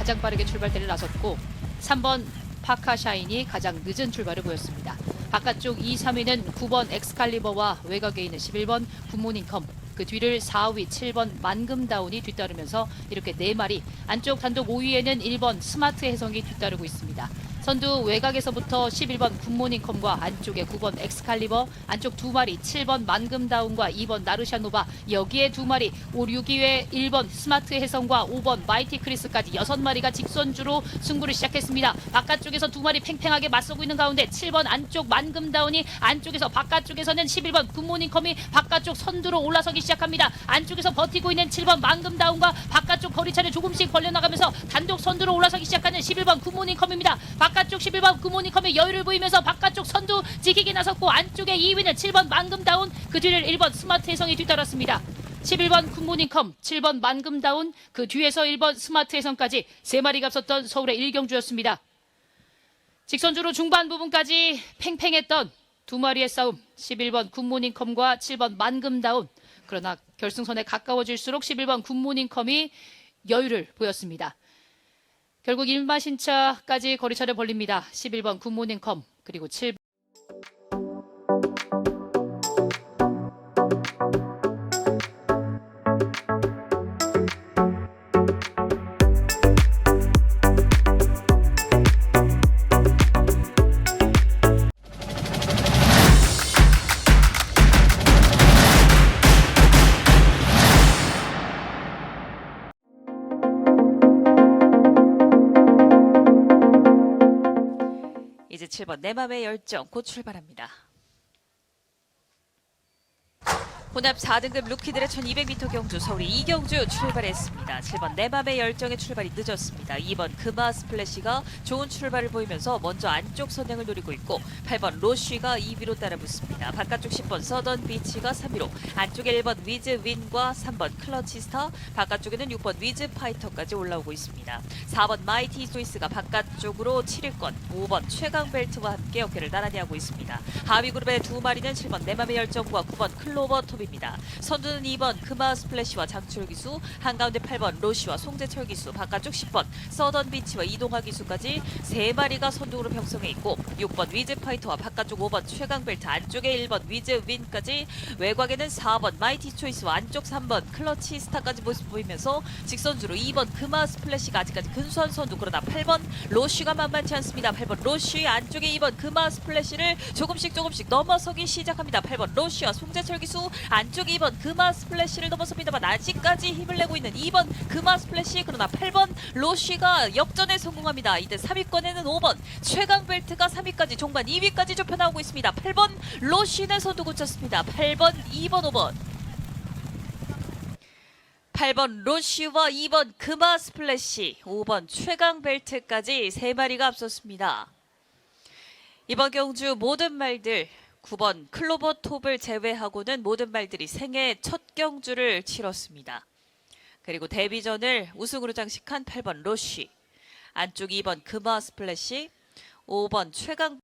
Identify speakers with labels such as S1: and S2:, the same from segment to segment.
S1: 2번 나르샤노바가 가장 빠르게 출발대를 나섰고 3번 파카샤인이 가장 늦은 출발을 보였습니다. 바깥쪽 2, 3위는 9번 엑스칼리버와 외곽에 있는 11번 굿모닝컴 그 뒤를 4위, 7번 만금다운이 뒤따르면서 이렇게 4마리 안쪽 단독 5위에는 1번 스마트 해성이 뒤따르고 있습니다. 선두 외곽에서부터 11번 굿모닝컴과 안쪽에 9번 엑스칼리버, 안쪽 두 마리 7번 만금다운과 2번 나르샤노바, 여기에 두 마리 5, 6위에 1번 스마트 해성과 5번 마이티 크리스까지 여섯 마리가 직선주로 승부를 시작했습니다. 바깥쪽에서 두 마리 팽팽하게 맞서고 있는 가운데 7번 안쪽 만금다운이 안쪽에서 바깥쪽에서는 11번 굿모닝컴이 바깥쪽 선두로 올라서기 시작합니다. 안쪽에서 버티고 있는 7번 만금다운과 바깥쪽 거리차를 조금씩 벌려나가면서 단독 선두로 올라서기 시작하는 11번 굿모닝컴입니다. 바깥 쪽 11번 굿모닝컴의 여유를 보이면서 바깥쪽 선두 지키기 나섰고 안쪽에 2위는 7번 만금다운 그 뒤를 1번 스마트 해성이 뒤따랐습니다. 11번 굿모닝컴, 7번 만금다운, 그 뒤에서 1번 스마트 해성까지 세 마리가 앞섰던 서울의 일경주였습니다. 직선주로 중반 부분까지 팽팽했던 두 마리의 싸움, 11번 굿모닝컴과 7번 만금다운. 그러나 결승선에 가까워질수록 11번 굿모닝컴이 여유를 보였습니다. 결국 일마신차까지 거리차를 벌립니다. 11번 굿모닝 컴 그리고 7번
S2: 내 맘의 열정 곧 출발합니다. 혼합 4등급 루키들의 1200m 경주 서울이 이경주 출발했습니다. 7번 내 맘의 열정의 출발이 늦었습니다. 2번 금화 스플래시가 좋은 출발을 보이면서 먼저 안쪽 선행을 노리고 있고 8번 로쉬가 2위로 따라붙습니다. 바깥쪽 10번 서던 비치가 3위로 안쪽에 1번 위즈 윈과 3번 클러치 스타 바깥쪽에는 6번 위즈 파이터까지 올라오고 있습니다. 4번 마이티 스위스가 바깥쪽으로 7위권 5번 최강 벨트와 함께 어깨를 나란히 하고 있습니다. 하위 그룹의 두 마리는 7번 내 맘의 열정과 9번 클로버 톱입니다. 선두는 2번 금화 스플래시와 장철 기수, 한가운데 8번 로시와 송재철 기수, 바깥쪽 10번 서던 비치와 이동하 기수까지 세 마리가 선두로 형성해 있고 6번 위즈 파이터와 바깥쪽 5번 최강 벨트, 안쪽에 1번 위즈 윈까지 외곽에는 4번 마이티 초이스와 안쪽 3번 클러치 스타까지 모습 보이면서 직선주로 2번 금화 스플래시가 아직까지 근소한 선두 그러나 8번 로쉬가 만만치 않습니다. 8번 로쉬 안쪽에 2번 금화 스플래시를 조금씩 조금씩 넘어서기 시작합니다. 8번 로쉬와 송재철 기수 안쪽에 2번 금화 스플래시를 넘어섭니다만 아직까지 힘을 내고 있는 2번 금화 스플래시 그러나 8번 로쉬가 역전에 성공합니다. 이때 3위권에는 5번 최강 벨트가 3위까지 종반 2위까지 좁혀 나오고 있습니다. 8번 로쉬는 선두 고쳤습니다. 8번 2번 5번 8번 로쉬와 2번 금화 스플래시, 5번 최강 벨트까지 세 마리가 앞섰습니다. 이번 경주 모든 말들 9번 클로버 톱을 제외하고는 모든 말들이 생애 첫 경주를 치렀습니다. 그리고 데뷔전을 우승으로 장식한 8번 로쉬, 안쪽 2번 금화 스플래시, 5번 최강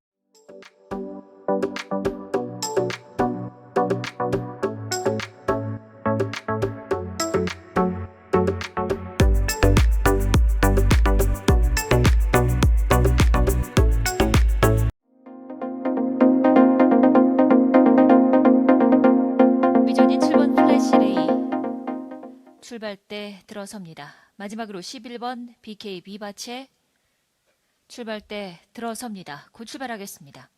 S1: 출발대 들어섭니다. 마지막으로 11번 BK 비바체 출발대 들어섭니다. 곧 출발하겠습니다.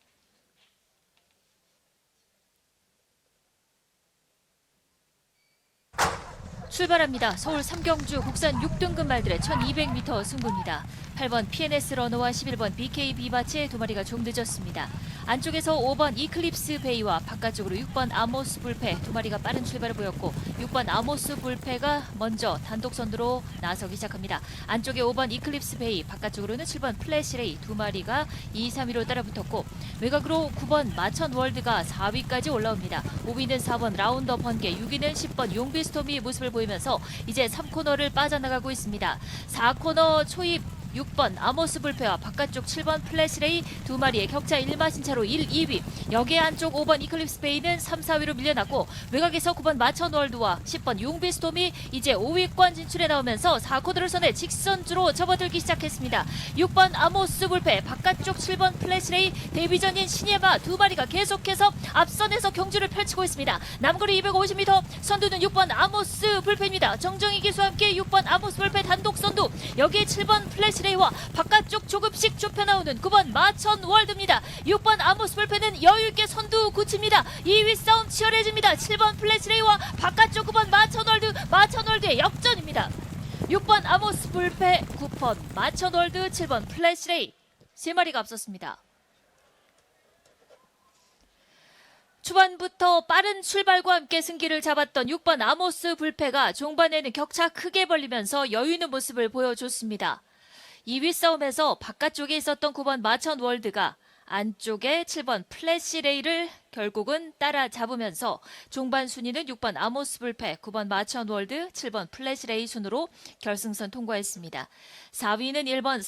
S1: 출발합니다. 서울 삼경주 국산 6등급 말들의 1200m 승부입니다. 8번 PNS 러너와 11번 BK 비바체 두 마리가 좀 늦었습니다. 안쪽에서 5번 이클립스 베이와 바깥쪽으로 6번 아모스 불패 두 마리가 빠른 출발을 보였고 6번 아모스 불패가 먼저 단독 선두로 나서기 시작합니다. 안쪽에 5번 이클립스 베이 바깥쪽으로는 7번 플래시레이 두 마리가 2, 3위로 따라붙었고 외곽으로 9번 마천 월드가 4위까지 올라옵니다. 5위는 4번 라운더 번개 6위는 10번 용비스톰이 모습을 보 이면서 이제 3코너를 빠져나가고 있습니다. 4코너 초입
S3: 6번 아모스 불패와 바깥쪽 7번 플래시레이 두 마리의 격차 1마신 차로 1, 2위. 여기에 안쪽 5번 이클립스 베이는 3, 4위로 밀려났고 외곽에서 9번 마천월드와 10번 용비스톰이 이제 5위권 진출에 나오면서 4코드를 선에 직선주로 접어들기 시작했습니다. 6번 아모스 불패, 바깥쪽 7번 플래시레이, 데뷔전인 신예마 두 마리가 계속해서 앞선에서 경주를 펼치고 있습니다. 남거리 250m, 선두는 6번 아모스 불패입니다. 정정희 기수와 함께 6번 아모스 불패 단독 선두, 여기에 7번 플래시 레이와 바깥쪽 조금씩 좁혀 나오는 9번 마천 월드입니다. 6번 아모스 불패는 여유있게 선두 굳힙니다. 2위 싸움 치열해집니다. 7번 플래시레이와 바깥쪽 9번 마천 월드, 마천 월드의 역전입니다. 6번 아모스 불패, 9번 마천 월드, 7번 플래시레이 세 마리가 앞섰습니다. 초반부터 빠른 출발과 함께 승기를 잡았던 6번 아모스 불패가 종반에는 격차 크게 벌리면서 여유 있는 모습을 보여줬습니다. 2위 싸움에서 바깥쪽에 있었던 9번 마천 월드가 안쪽에 7번 플래시레이를 결국은 따라잡으면서 종반 순위는 6번 아모스 불패, 9번 마천 월드, 7번 플래시레이 순으로 결승선 통과했습니다. 4위는 1번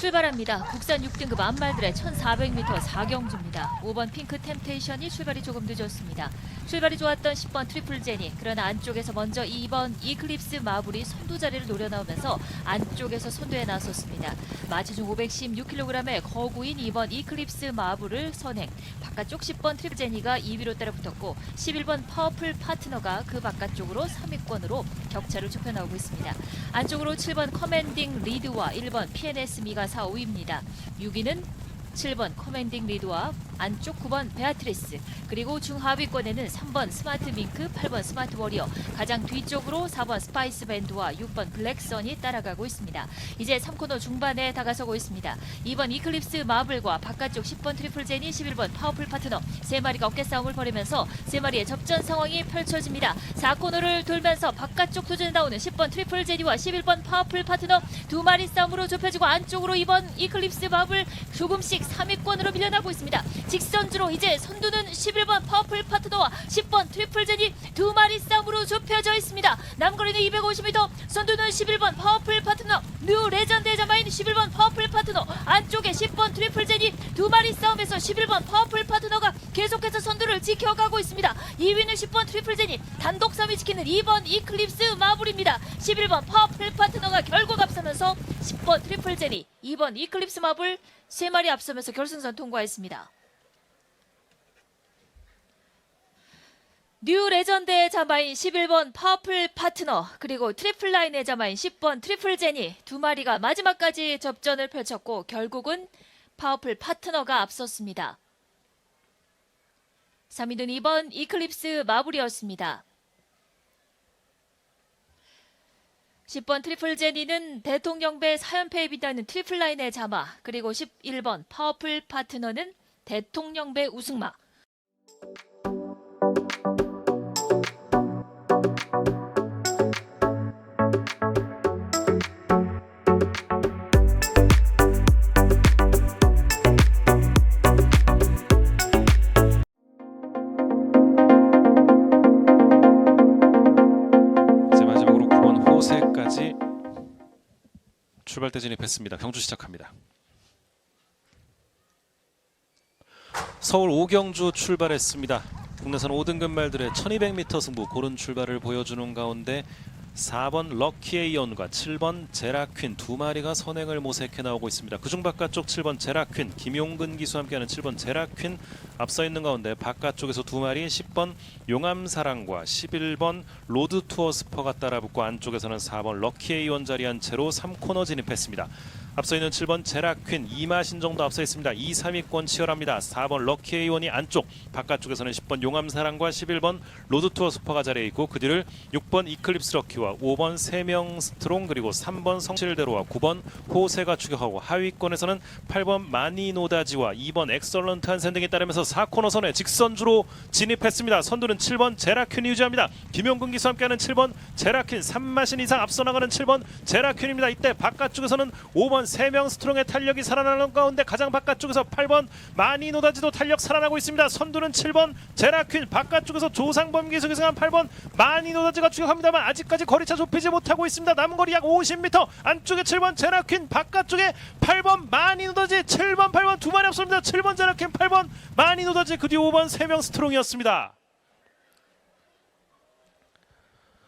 S3: 출발합니다. 국산 6등급 안말들의 1400m 4경주입니다. 5번 핑크 템테이션이 출발이 조금 늦었습니다. 출발이 좋았던 10번 트리플 제니 그러나 안쪽에서 먼저 2번 이클립스 마블이 선두 자리를 노려 나오면서 안쪽에서 선두에 나섰습니다. 마체중 516kg의 거구인 2번 이클립스 마블을 선행 바깥쪽 10번 트리플 제니가 2위로 따라붙었고 11번 퍼플 파트너가 그 바깥쪽으로 3위권으로 격차를 좁혀 나오고 있습니다. 안쪽으로 7번 커맨딩 리드와 1번 PNS 미가 4, 5위입니다. 6위는 7번 커맨딩 리드와 안쪽 9번 베아트리스 그리고 중하위권에는 3번 스마트 밍크 8번 스마트 워리어 가장 뒤쪽으로 4번 스파이스 밴드와 6번 블랙선이 따라가고 있습니다. 이제 3코너 중반에 다가서고 있습니다. 2번 이클립스 마블과 바깥쪽 10번 트리플 제니 11번 파워풀 파트너 세 마리가 어깨 싸움을 벌이면서 세 마리의 접전 상황이 펼쳐집니다. 4코너를 돌면서 바깥쪽 도전에 나오는 10번 트리플 제니와 11번 파워풀 파트너 두 마리 싸움으로 좁혀지고 안쪽으로 2번 이클립스 마블 조금씩 3위권으로 밀려나고 있습니다. 직선주로 이제 선두는 11번 파워풀 파트너와 10번 트리플 제니 두 마리 싸움으로 좁혀져 있습니다. 남거리는 250m, 선두는 11번 파워풀 파트너, 뉴 레전드의 자마인 11번 파워풀 파트너, 안쪽에 10번 트리플 제니 두 마리 싸움에서 11번 파워풀 파트너가 계속해서 선두를 지켜가고 있습니다. 2위는 10번 트리플 제니, 단독 3위 지키는 2번 이클립스 마블입니다. 11번 파워풀 파트너가 결국 앞서면서 10번 트리플 제니, 2번 이클립스 마블 세 마리 앞서면서 결승선 통과했습니다. 뉴 레전드의 자마인 11번 파워풀 파트너 그리고 트리플 라인의 자마인 10번 트리플 제니 두 마리가 마지막까지 접전을 펼쳤고 결국은 파워풀 파트너가 앞섰습니다. 3위는 2번 이클립스 마블이었습니다. 10번 트리플 제니는 대통령배 사연패에 비다는 트리플 라인의 자마 그리고 11번 파워풀 파트너는 대통령배 우승마
S4: 출발대 진입했습니다. 경주 시작합니다. 서울 오경주 출발했습니다. 국내선 5등급 말들의 1200m 승부 고른 출발을 보여주는 가운데 4번 럭키에이온과 7번 제라퀸 두 마리가 선행을 모색해 나오고 있습니다. 그중 바깥쪽 7번 제라퀸 김용근 기수와 함께하는 7번 제라퀸 앞서 있는 가운데 바깥쪽에서 두 마리 10번 용암사랑과 11번 로드투어 스퍼가 따라붙고 안쪽에서는 4번 럭키에이온 자리한 채로 3코너 진입했습니다. 앞서 있는 7번 제라퀸 이마신 정도 앞서 있습니다. 2, 3위권 치열합니다. 4번 럭키 에이원이 안쪽 바깥쪽에서는 10번 용암사랑과 11번 로드투어 슈퍼가 자리에 있고 그 뒤를 6번 이클립스 럭키와 5번 세명 스트롱 그리고 3번 성실대로와 9번 호세가 추격하고 하위권에서는 8번 마니노다지와 2번 엑설런트 한센 등이 따르면서 4코너 선에 직선주로 진입했습니다. 선두는 7번 제라퀸이 유지합니다. 김용근 기수 함께하는 7번 제라퀸 3마신 이상 앞서 나가는 7번 제라퀸입니다. 이때 바깥쪽에서는 5번 세명 스트롱의 탄력이 살아나는 가운데 가장 바깥쪽에서 8번 마니 노다지도 탄력 살아나고 있습니다. 선두는 7번 제라퀸 바깥쪽에서 조상범 기수 기승한 8번 마니 노다지가 추격합니다만 아직까지 거리차 좁히지 못하고 있습니다. 남은 거리 약 50m 안쪽에 7번 제라퀸 바깥쪽에 8번 마니 노다지 7번 8번 두 마리 앞섭니다. 7번 제라퀸 8번 마니 노다지 그 뒤 5번 세명 스트롱이었습니다.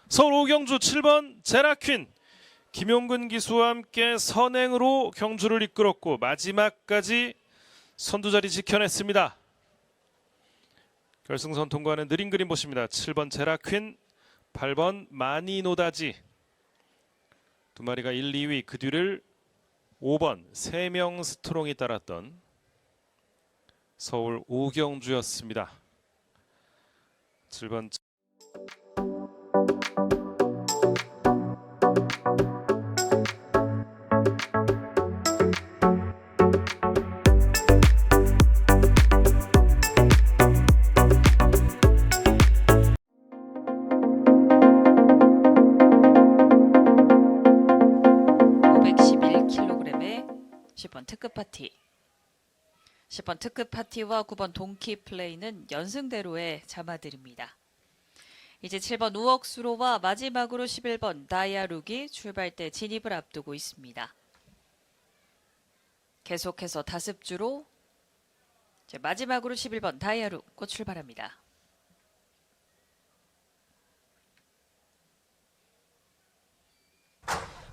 S4: 서울 오경주 7번 제라퀸 김용근 기수와 함께 선행으로 경주를 이끌었고 마지막까지 선두 자리 지켜냈습니다. 결승선 통과하는 느린 그림 보십니다. 7번 제라퀸, 8번 마니노다지 두 마리가 1, 2위 그 뒤를 5번 세명 스트롱이 따랐던 서울 오경주였습니다. 7번
S2: 특급 파티. 10번 특급 파티와 9번 동키 플레이는 연승대로의 자마들입니다. 이제 7번 우억 수로와 마지막으로 11번 다이아룩이 출발대 진입을 앞두고 있습니다. 계속해서 다습주로 마지막으로 11번 다이아룩 곧 출발합니다.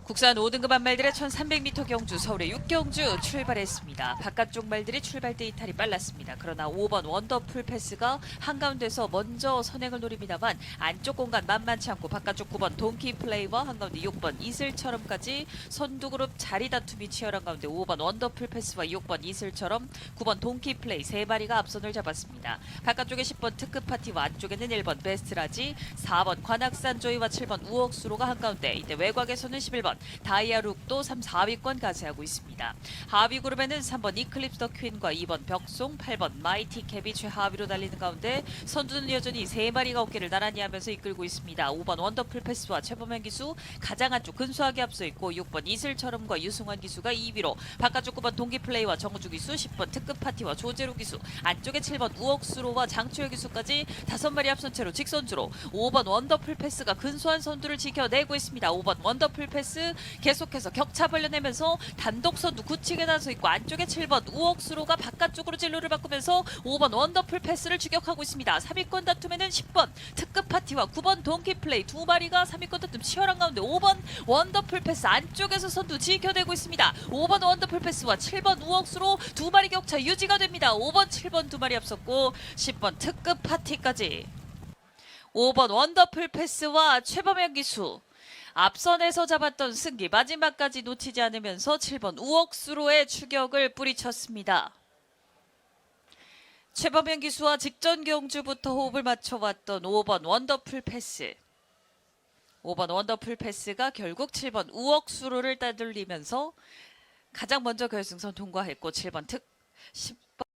S2: 국산 5등급 한말들의 1300m 경주 서울의 6경주 출발했습니다. 바깥쪽 말들이 출발대 이탈이 빨랐습니다. 그러나 5번 원더풀 패스가 한가운데서 먼저 선행을 노립니다만 안쪽 공간 만만치 않고 바깥쪽 9번 동키 플레이와 한가운데 6번 이슬처럼까지 선두 그룹 자리 다툼이 치열한 가운데 5번 원더풀 패스와 6번 이슬처럼 9번 동키 플레이 세 마리가 앞선을 잡았습니다. 바깥쪽에 10번 특급 파티와 안쪽에는 1번 베스트라지, 4번 관악산 조이와 7번 우억수로가 한가운데 이때 외곽에서는 11번 다이아룩도 3, 4위권 가세하고 있습니다. 하위 그룹에는 3번 이클립스 더 퀸과 2번 벽송, 8번 마이티 캡이 최하위로 달리는 가운데 선두는 여전히 세 마리가 어깨를 나란히 하면서 이끌고 있습니다. 5번 원더풀 패스와 최범현 기수 가장 안쪽 근소하게 앞서 있고 6번 이슬처럼과 유승환 기수가 2위로 바깥쪽 9번 동기 플레이와 정우주 기수 10번 특급 파티와 조재루 기수 안쪽에 7번 우억수로와 장추열 기수까지 다섯 마리 앞선 채로 직선주로 5번 원더풀 패스가 근소한 선두를 지켜내고 있습니다. 5번 원더풀 패스 계속해서 격차 벌려내면서 단독 선두 굳히게 나서 있고 안쪽에 7번 우억수로가 바깥쪽으로 진로를 바꾸면서 5번 원더풀 패스를 추격하고 있습니다. 3위권 다툼에는 10번 특급 파티와 9번 동키 플레이 두 마리가 3위권 다툼 치열한 가운데 5번 원더풀 패스 안쪽에서 선두 지켜내고 있습니다. 5번 원더풀 패스와 7번 우억수로 두 마리 격차 유지가 됩니다. 5번 7번 두 마리 앞섰고 10번 특급 파티까지 5번 원더풀 패스와 최범현 기수 앞선에서 잡았던 승기 마지막까지 놓치지 않으면서 7번 우억수로의 추격을 뿌리쳤습니다. 최범현 기수와 직전 경주부터 호흡을 맞춰왔던 5번 원더풀 패스. 5번 원더풀 패스가 결국 7번 우억수로를 따돌리면서 가장 먼저 결승선 통과했고 7번 특 10번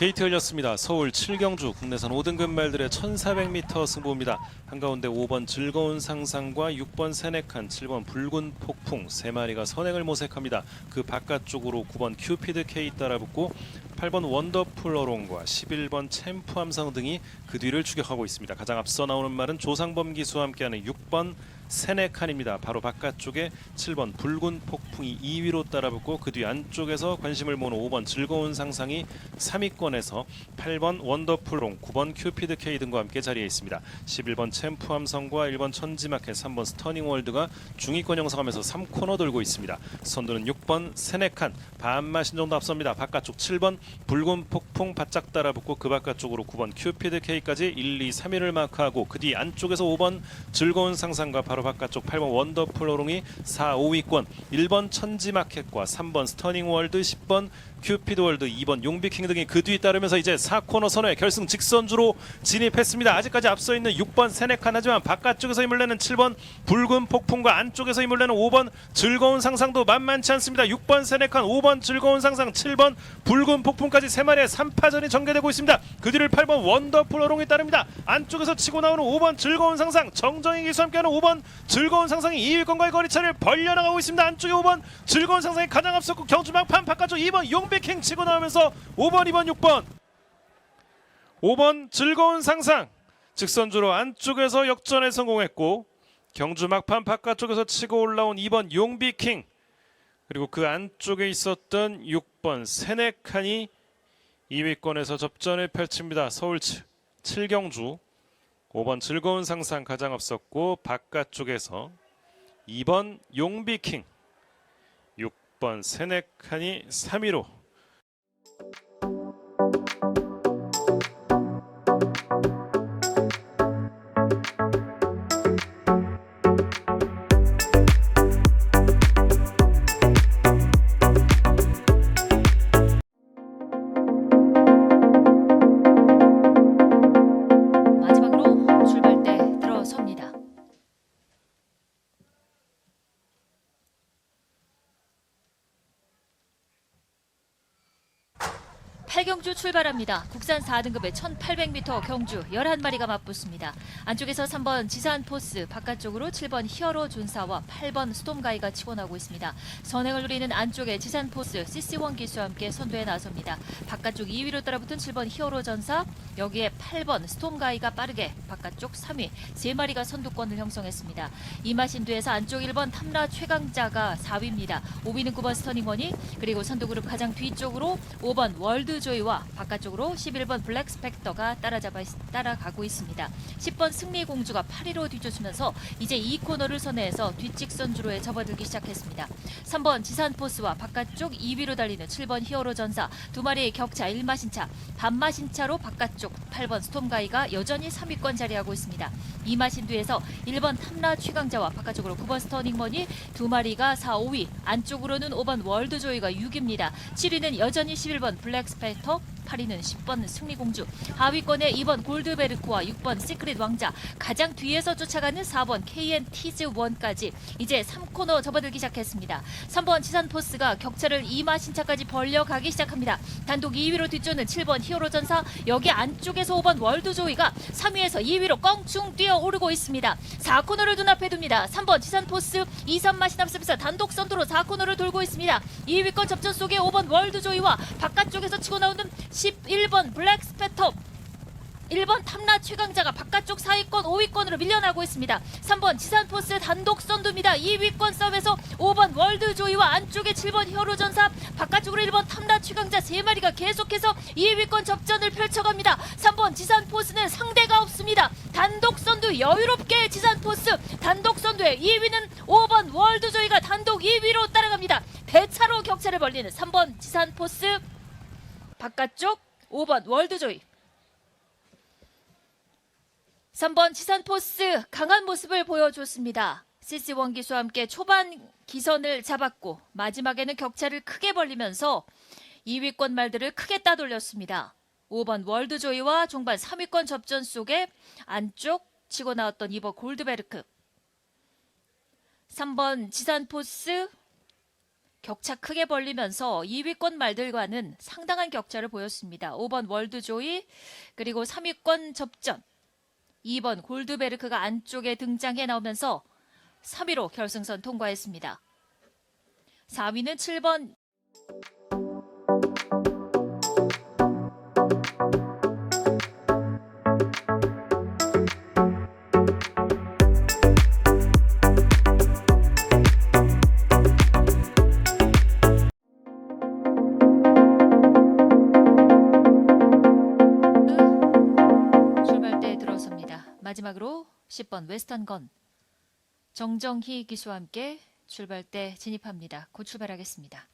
S4: 게이트 열렸습니다. 서울 7경주 국내선 5등급 말들의 1400m 승부입니다. 한가운데 5번 즐거운 상상과 6번 세네칸, 7번 붉은 폭풍 세 마리가 선행을 모색합니다. 그 바깥쪽으로 9번 큐피드 K 따라붙고 8번 원더풀 어롱과 11번 챔프 함성 등이 그 뒤를 추격하고 있습니다. 가장 앞서 나오는 말은 조상범 기수와 함께하는 6번 세네 칸입니다. 바로 바깥쪽에 7번 붉은 폭풍이 2위로 따라붙고 그 뒤 안쪽에서 관심을 모으는 5번 즐거운 상상이 3위권에서 8번 원더풀롱, 9번 큐피드 K 등과 함께 자리해 있습니다. 11번 챔프 함성과 1번 천지마켓, 3번 스터닝 월드가 중위권 형성하면서 3코너 돌고 있습니다. 선두는 6번 세네칸 반마 신 정도 앞섭니다. 바깥쪽 7번 붉은 폭풍 바짝 따라붙고 그 바깥쪽으로 9번 큐피드 K까지 1, 2, 3위를 마크하고 그 뒤 안쪽에서 5번 즐거운 상상과 바로 바깥쪽 8번 원더풀 호롱이 4, 5위권 1번 천지마켓과 3번 스터닝 월드 10번 큐피드 월드 2번 용비킹 등이 그 뒤 따르면서 이제 4코너 선회 결승 직선주로 진입했습니다. 아직까지 앞서 있는 6번 세네칸 하지만 바깥쪽에서 힘을 내는 7번 붉은 폭풍과 안쪽에서 힘을 내는 5번 즐거운 상상도 만만치 않습니다. 6번 세네칸, 5번 즐거운 상상, 7번 붉은 폭풍까지 세 마리의 3파전이 전개되고 있습니다. 그 뒤를 8번 원더풀 어롱이 따릅니다. 안쪽에서 치고 나오는 5번 즐거운 상상, 정정희 기수 함께하는 5번 즐거운 상상이 2위권과의 거리차를 벌려나가고 있습니다. 안쪽에 5번 즐거운 상상이 가장 앞섰고 경주 막판 바깥쪽 2번 용 백행 치고 나오면서 5번, 2번, 6번. 5번 즐거운 상상. 직선주로 안쪽에서 역전에 성공했고 경주 막판 바깥쪽에서 치고 올라온 2번 용비킹. 그리고 그 안쪽에 있었던 6번 세네칸이 2위권에서 접전을 펼칩니다. 서울 7, 경주. 5번 즐거운 상상 가장 앞섰고 바깥쪽에서 2번 용비킹. 6번 세네칸이 3위로
S3: 마지막으로 합니다. 국산 4등급의 1800m 경주 11마리가 맞붙습니다. 안쪽에서 3번 지산 포스, 바깥쪽으로 7번 히어로 존사와 8번 스톰가이가 치고 나오고 있습니다. 선행을 누리는 안쪽에 지산 포스, CC1 기수와 함께 선두에 나섭니다. 바깥쪽 2위로 따라붙은 7번 히어로 전사, 여기에 8번 스톰가이가 빠르게 바깥쪽 3위, 3마리가 선두권을 형성했습니다. 이마신두에서 안쪽 1번 탐라 최강자가 4위입니다. 5위는 9번 스터닝원이 그리고 선두그룹 가장 뒤쪽으로 5번 월드조이와 바깥쪽으로 11번 블랙스펙터가 따라잡아 따라가고 있습니다. 10번 승리공주가 8위로 뒤쫓으면서 이제 2코너를 선회해서 뒷직선 주로에 접어들기 시작했습니다. 3번 지산포스와 바깥쪽 2위로 달리는 7번 히어로 전사 두 마리의 격차 1마신차 반마신차로 바깥쪽 8번 스톰가이가 여전히 3위권 자리하고 있습니다. 이마신두에서 1번 탐라 최강자와 바깥쪽으로 9번 스터닝머니 두 마리가 4, 5위 안쪽으로는 5번 월드조이가 6위입니다. 7위는 여전히 11번 블랙스펙터 8위는 10번 승리공주 하위권에 2번 골드베르크와 6번 시크릿 왕자 가장 뒤에서 쫓아가는 4번 KNT즈1까지 이제 3코너 접어들기 시작했습니다. 3번 지산포스가 격차를 이마신차까지 벌려가기 시작합니다. 단독 2위로 뒤쫓는 7번 히어로전사 여기 안쪽에서 5번 월드조이가 3위에서 2위로 껑충 뛰어오르고 있습니다. 4코너를 눈앞에 둡니다. 3번 지산포스 2, 3마신 앞서면서 단독 선두로 4코너를 돌고 있습니다. 2위권 접전 속에 5번 월드조이와 바깥쪽에서 치고 나오는 11번 블랙스페터 1번 탐라 최강자가 바깥쪽 4위권, 5위권으로 밀려나고 있습니다. 3번 지산포스 단독 선두입니다. 2위권 싸움에서 5번 월드조이와 안쪽에 7번 히어로전사, 바깥쪽으로 1번 탐라 최강자 3마리가 계속해서 2위권 접전을 펼쳐갑니다. 3번 지산포스는 상대가 없습니다. 단독 선두 여유롭게 지산포스 단독 선두에 2위는 5번 월드조이가 단독 2위로 따라갑니다. 대차로 격차를 벌리는 3번 지산포스 바깥쪽 5번 월드조이 3번 지산포스 강한 모습을 보여줬습니다. CC1 기수와 함께 초반 기선을 잡았고 마지막에는 격차를 크게 벌리면서 2위권 말들을 크게 따돌렸습니다. 5번 월드조이와 종반 3위권 접전 속에 안쪽 치고 나왔던 2번 골드베르크 3번 지산포스 격차 크게 벌리면서 2위권 말들과는 상당한 격차를 보였습니다. 5번 월드조이 그리고 3위권 접전 2번 골드베르크가 안쪽에 등장해 나오면서 3위로 결승선 통과했습니다. 4위는 7번 마지막으로 10번 웨스턴 건 정정희 기수와 함께 출발 때 진입합니다. 곧 출발하겠습니다.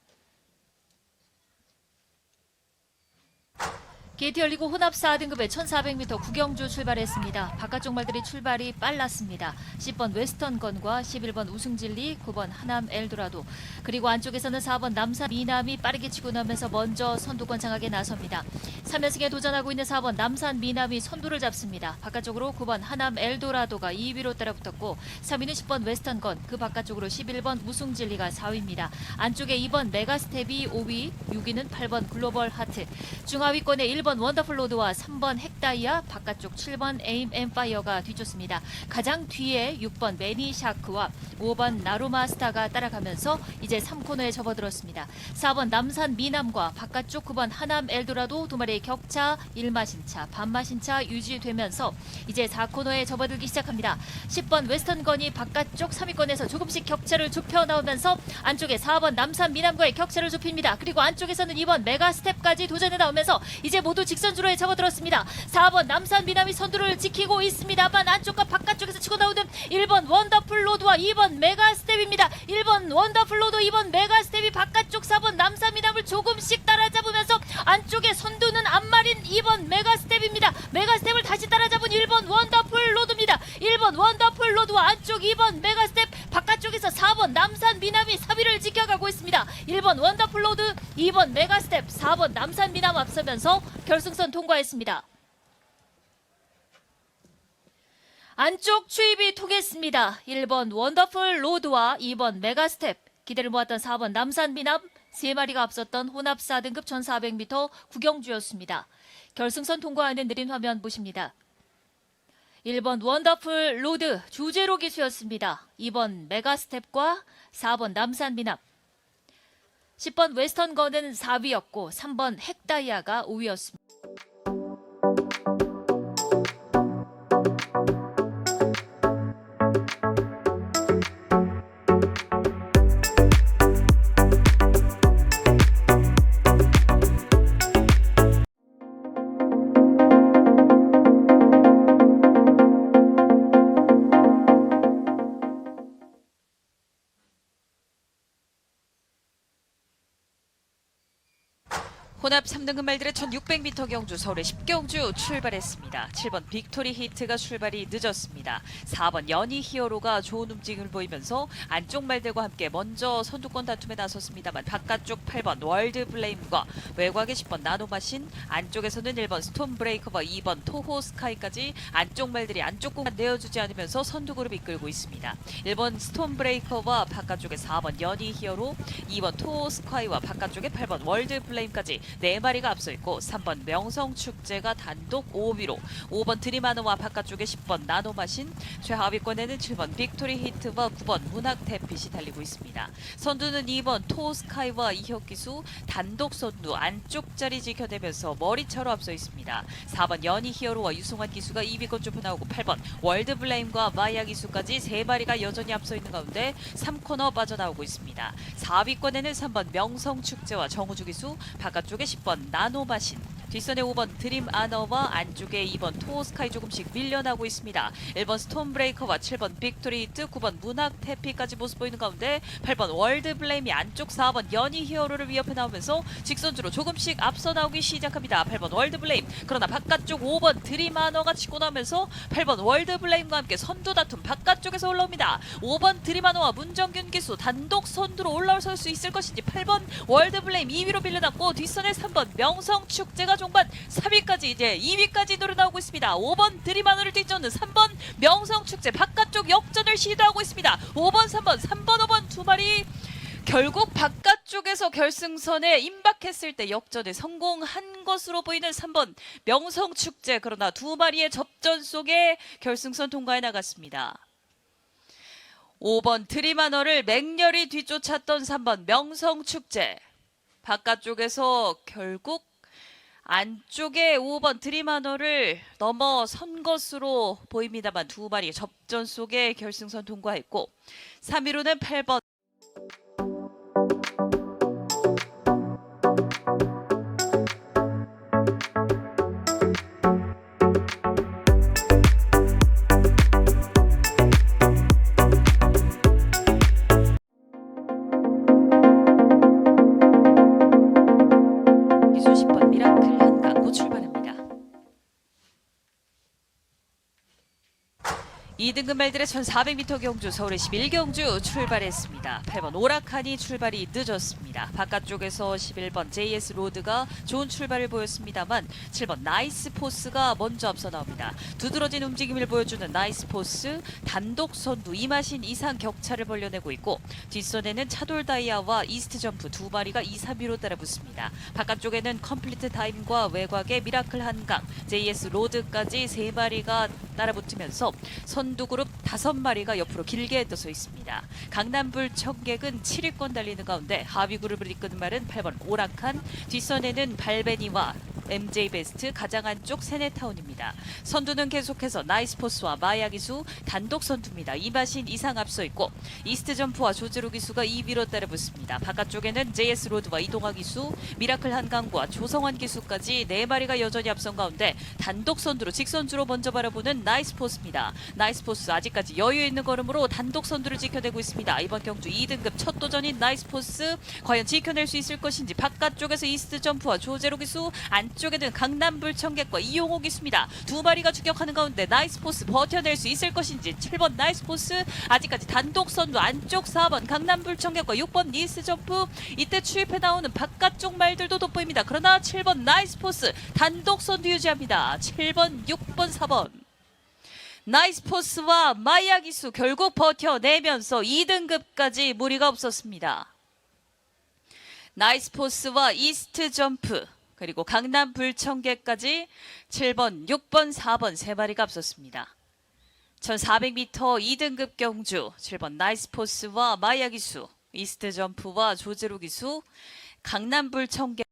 S3: 게이트 열리고 혼합 4등급의 1400m 구경주 출발했습니다. 바깥쪽 말들이 출발이 빨랐습니다. 10번 웨스턴 건과 11번 우승진리, 9번 하남 엘도라도 그리고 안쪽에서는 4번 남산 미남이 빠르게 치고 나면서 먼저 선두권 장악에 나섭니다. 3연승에 도전하고 있는 4번 남산 미남이 선두를 잡습니다. 바깥쪽으로 9번 하남 엘도라도가 2위로 따라붙었고 3위는 10번 웨스턴 건, 그 바깥쪽으로 11번 우승진리가 4위입니다. 안쪽에 2번 메가스텝이 5위, 6위는 8번 글로벌 하트, 중하위권에 1번 원더풀 로드와 3번 핵다이아, 바깥쪽 7번 에임 엠파이어가 뒤쫓습니다. 가장 뒤에 6번 매니샤크와 5번 나루마스타가 따라가면서 이제 3코너에 접어들었습니다. 4번 남산 미남과 바깥쪽 9번 하남 엘도라도 두 마리의 격차 1마신 차, 반마신 차 유지되면서 이제 4코너에 접어들기 시작합니다. 10번 웨스턴 건이 바깥쪽 3위권에서 조금씩 격차를 좁혀 나오면서 안쪽에 4번 남산 미남과의 격차를 좁힙니다. 그리고 안쪽에서는 2번 메가 스텝까지 도전해 나오면서 이제 모두 직선주로에 접어들었습니다. 4번 남산 미남이 선두를 지키고 있습니다만 안쪽과 바깥쪽에서 치고 나오는 1번 원더풀 로드와 2번 메가 스텝입니다. 1번 원더풀 로드, 2번 메가 스텝이 바깥쪽 4번 남산 미남을 조금씩 따라잡으면서 안쪽에 선두는 앞마린 2번 메가 스텝입니다. 메가 스텝을 다시 따라잡은 1번 원더풀 로드입니다. 1번 원더풀 로드와 안쪽 2번 메가 스텝 바깥쪽에서 4번 남산 미남이 3위를 지켜가고 있습니다. 1번 원더풀 로드, 2번 메가 스텝, 4번 남산 미남 앞서면서 결승선 통과했습니다. 안쪽 추입이 통했습니다. 1번 원더풀 로드와 2번 메가스텝. 기대를 모았던 4번 남산 미남 세 마리가 앞섰던 혼합 4등급 1400m 구경주였습니다. 결승선 통과하는 느린 화면 보십니다. 1번 원더풀 로드 주제로 기수였습니다. 2번 메가스텝과 4번 남산 미남. 10번 웨스턴 건은 4위였고 3번 핵다이아가 5위였습니다.
S2: 혼합 3등급 말들의 1600m 경주 서울의 10경주 출발했습니다. 7번 빅토리 히트가 출발이 늦었습니다. 4번 연희 히어로가 좋은 움직임을 보이면서 안쪽 말들과 함께 먼저 선두권 다툼에 나섰습니다만 바깥쪽 8번 월드 블레임과 외곽의 10번 나노마신 안쪽에서는 1번 스톰 브레이커와 2번 토호 스카이까지 안쪽 말들이 안쪽 공간 내어주지 않으면서 선두 그룹 이끌고 있습니다. 1번 스톰 브레이커와 바깥쪽에 4번 연희 히어로 2번 토호 스카이와 바깥쪽에 8번 월드 블레임까지 네 마리가 앞서 있고 3번 명성 축제가 단독 5위로 5번 드리마노와 바깥쪽에 10번 나노마신 최하위권에는 7번 빅토리 히트와 9번 문학 태핏이 달리고 있습니다. 선두는 2번 토스카이와 이혁 기수 단독 선두 안쪽 자리 지켜내면서 머리차로 앞서 있습니다. 4번 연희 히어로와 유승환 기수가 2위권 좁혀 나오고 8번 월드 블레임과 마야 기수까지 세 마리가 여전히 앞서 있는 가운데 3코너 빠져나오고 있습니다. 4위권에는 3번 명성 축제와 정우주 기수 바깥쪽에 10번 나노마신 뒷선에 5번 드림 아너와 안쪽에 2번 토스카이 조금씩 밀려나고 있습니다. 1번 스톰브레이커와 7번 빅토리 히트, 9번 문학 태피까지 모습 보이는 가운데 8번 월드 블레임이 안쪽 4번 연희 히어로를 위협해 나오면서 직선주로 조금씩 앞서 나오기 시작합니다. 8번 월드 블레임 그러나 바깥쪽 5번 드림 아너가 치고 나면서 8번 월드 블레임과 함께 선두 다툼 바깥쪽에서 올라옵니다. 5번 드림 아너와 문정균 기수 단독 선두로 올라설 수 있을 것인지 8번 월드 블레임 2위로 밀려났고 뒷선에 3번 명성 축제가 종반 3위까지 이제 2위까지 노려나오고 있습니다. 5번 드리마노를 뒤쫓는 3번 명성 축제 바깥쪽 역전을 시도하고 있습니다. 5번, 3번, 3번, 5번 두 마리 결국 바깥쪽에서 결승선에 임박했을 때 역전에 성공한 것으로 보이는 3번 명성 축제 그러나 두 마리의 접전 속에 결승선 통과해 나갔습니다. 5번 드리마너를 맹렬히 뒤쫓았던 3번 명성 축제 바깥쪽에서 결국 안쪽에 5번 드리마너를 넘어선 것으로 보입니다만 두 마리 접전 속에 결승선 통과했고 3위로는 8번 2등급 말들의 1400m 경주 서울의 11경주 출발했습니다. 8번 오라칸이 출발이 늦었습니다. 바깥쪽에서 11번 JS 로드가 좋은 출발을 보였습니다만 7번 나이스 포스가 먼저 앞서 나옵니다. 두드러진 움직임을 보여주는 나이스 포스 단독 선두 이마신 이상 격차를 벌려내고 있고 뒷선에는 차돌 다이아와 이스트 점프 두 마리가 2, 3위로 따라붙습니다. 바깥쪽에는 컴플리트 타임과 외곽의 미라클 한강, JS 로드까지 세 마리가 따라붙으면서 선두 그룹 다섯 마리가 옆으로 길게 떠서 있습니다. 강남불 청객은 7위권 달리는 가운데 하위 그룹을 이끄는 말은 8번 오락한, 뒷선에는 발베니와 MJ 베스트 가장 안쪽 세네타운입니다. 선두는 계속해서 나이스포스와 마야 기수 단독 선두입니다. 이마신 이상 앞서 있고 이스트 점프와 조제로 기수가 2위로 따라붙습니다. 바깥쪽에는 JS 로드와 이동화 기수, 미라클 한강과 조성환 기수까지 네 마리가 여전히 앞선 가운데 단독 선두로 직선주로 먼저 바라보는 나이스포스입니다. 나이스포스 아직까지 여유 있는 걸음으로 단독 선두를 지켜내고 있습니다. 이번 경주 2등급 첫 도전인 나이스포스 과연 지켜낼 수 있을 것인지 바깥쪽에서 이스트 점프와 조제로 기수 안 쪽에는 강남불 청객과 이용호 기수입니다. 두 마리가 추격하는 가운데 나이스포스 버텨낼 수 있을 것인지 7번 나이스포스 아직까지 단독 선두 안쪽 4번 강남불 청객과 6번 이스트 점프 이때 추입해 나오는 바깥쪽 말들도 돋보입니다. 그러나 7번 나이스포스 단독 선두 유지합니다. 7번 6번 4번 나이스포스와 마이야 기수 결국 버텨내면서 2등급까지 무리가 없었습니다. 나이스포스와 이스트 점프 그리고 강남 불청계까지 7번, 6번, 4번 세 마리가 앞섰습니다. 1400m 2등급 경주 7번 나이스포스와 마이야 기수 이스트 점프와 조제로 기수 강남 불청계